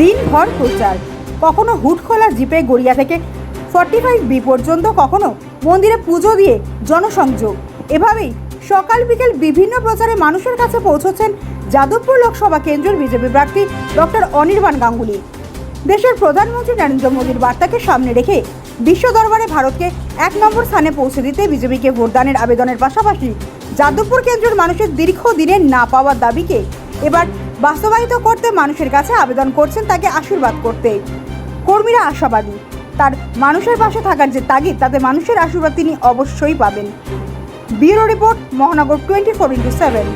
দিনভর প্রচার। কখনো হুট খোলা জিপে গড়িয়া থেকে ফর্টি ফাইভ বি পর্যন্ত, কখনো মন্দিরে পুজো দিয়ে জনসংযোগ। এভাবেই সকাল বিকেল বিভিন্ন প্রচারে মানুষের কাছে পৌঁছচ্ছেন যাদবপুর লোকসভা কেন্দ্রের বিজেপি প্রার্থী ডক্টর অনির্বাণ গাঙ্গুলি। দেশের প্রধানমন্ত্রী নরেন্দ্র মোদীর বার্তাকে সামনে রেখে বিশ্ব দরবারে ভারতকে এক নম্বর স্থানে পৌঁছে দিতে বিজেপিকে ভোটদানের আবেদনের পাশাপাশি যাদবপুর কেন্দ্রের মানুষের দীর্ঘদিনের না পাওয়ার দাবিকে এবার বাস্তবায়িত করতে মানুষের কাছে আবেদন করছেন তাকে আশীর্বাদ করতে কর্মীরা আশাবাদী। তার মানুষের পাশে থাকার যে তাগিদ, তাতে মানুষের আশীর্বাদ তিনি অবশ্যই পাবেন। Bureau report, Mahanagar twenty four into seven.